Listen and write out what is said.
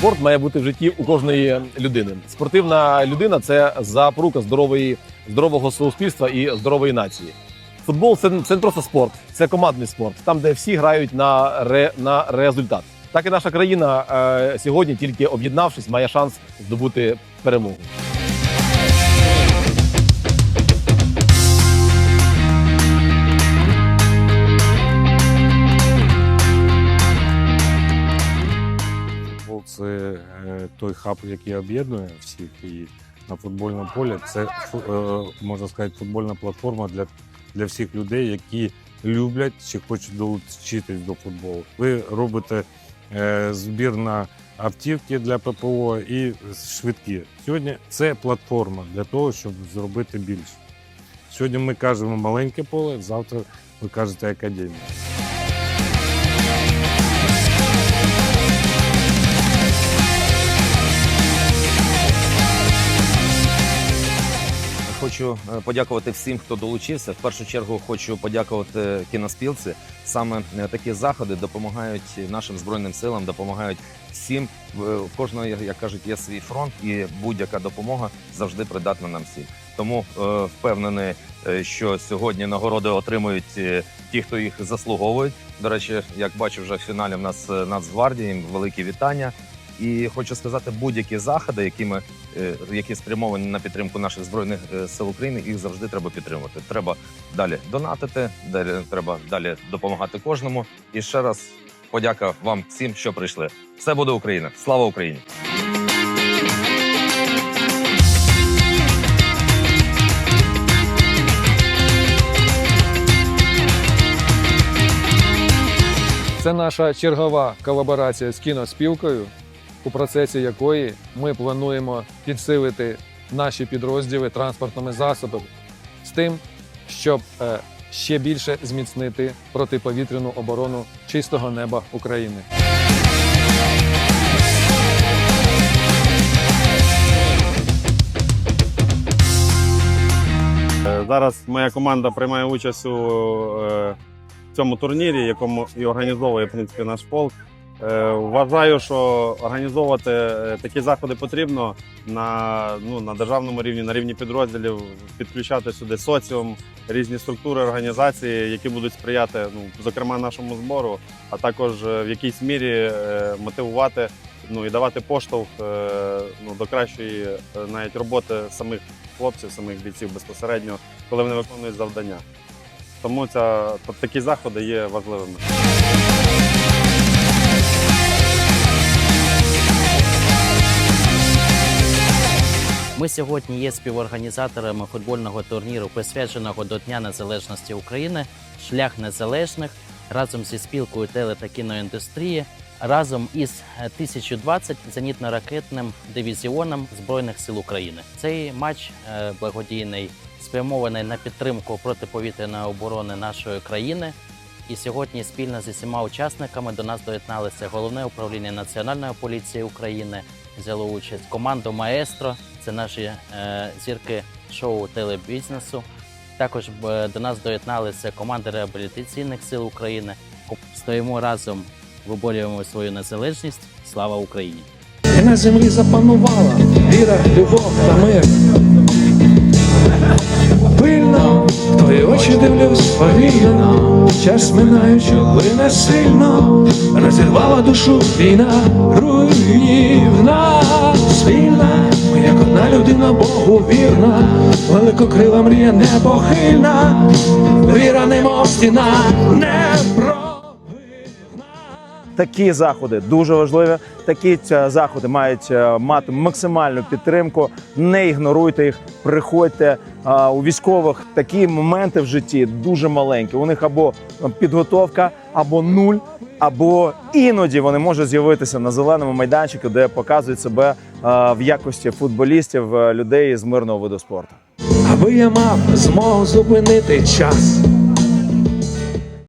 Спорт має бути в житті у кожної людини. Спортивна людина це запорука здорової, здорового суспільства і здорової нації. Футбол це, це не просто спорт, це командний спорт, там, де всі грають на, ре, на результат. Так і наша країна е, сьогодні, тільки об'єднавшись, має шанс здобути перемогу. Це е, той хаб, який об'єднує всіх і на футбольному полі. Це е, можна сказати футбольна платформа для, для всіх людей, які люблять чи хочуть долучитись до футболу. Ви робите е, збір на автівки для ППО і швидкі. Сьогодні це платформа для того, щоб зробити більше. Сьогодні ми кажемо маленьке поле, завтра ви кажете академія. Хочу е, подякувати всім, хто долучився. В першу чергу хочу подякувати кіноспілці. Саме е, такі заходи допомагають нашим збройним силам, допомагають всім. В- У кожного, як кажуть, є свій фронт, і будь-яка допомога завжди придатна нам всім. Тому е, впевнений, е, що сьогодні нагороди отримують е, ті, хто їх заслуговують. До речі, як бачу, вже в фіналі в нас е, Нацгвардія, їм великі вітання. І хочу сказати, будь-які заходи, які ми е, які спрямовані на підтримку наших збройних е, сил України, їх завжди треба підтримувати. Треба далі донатити, далі треба далі допомагати кожному. І ще раз подяка вам всім, що прийшли. Все буде Україна! Слава Україні! Це наша чергова колаборація з кіноспілкою, у процесі якої ми плануємо підсилити наші підрозділи транспортними засобами з тим, щоб е, ще більше зміцнити протиповітряну оборону чистого неба України. Е, Зараз моя команда приймає участь у е, цьому турнірі, якому і організовує в принципі наш полк. Е, Вважаю, що організовувати е, такі заходи потрібно на, ну, на державному рівні, на рівні підрозділів, підключати сюди соціум, різні структури організації, які будуть сприяти, ну, зокрема, нашому збору, а також е, в якійсь мірі мотивувати ну, і давати поштовх ну, до кращої навіть роботи самих хлопців, самих бійців безпосередньо, коли вони виконують завдання. Тому ця, такі заходи є важливими. Сьогодні є співорганізаторами футбольного турніру, присвяченого до Дня Незалежності України, шлях незалежних разом зі спілкою теле та кіноіндустрії, разом із 1020 зенітно-ракетним дивізіоном Збройних сил України. Цей матч е, благодійний спрямований на підтримку протиповітряної оборони нашої країни. І сьогодні спільно з усіма учасниками до нас доєдналися головне управління Національної поліції України, взяло участь команду Маестро, це наші е, зірки шоу телебізнесу. Також е, до нас доєдналися команди реабілітаційних сил України. Стоїмо разом, виборюємо свою незалежність. Слава Україні! І на землі запанувала віра, любов та мир. Пильно, твої очі дивлюсь повільно, час минаючи, плине сильно, розірвала душу війна, руйнівна, спільна, людина Богу вірна, великокрила мрія непохильна, віра немов стіна, непробивна. Такі заходи дуже важливі. Такі е, заходи мають е, мати максимальну підтримку. Не ігноруйте їх, приходьте у військових. Такі моменти в житті дуже маленькі. У них або підготовка, або нуль, або іноді вони можуть з'явитися на зеленому майданчику, де показують себе е, в якості футболістів, е, людей з мирного виду спорту. Аби я мав змогу зупинити час,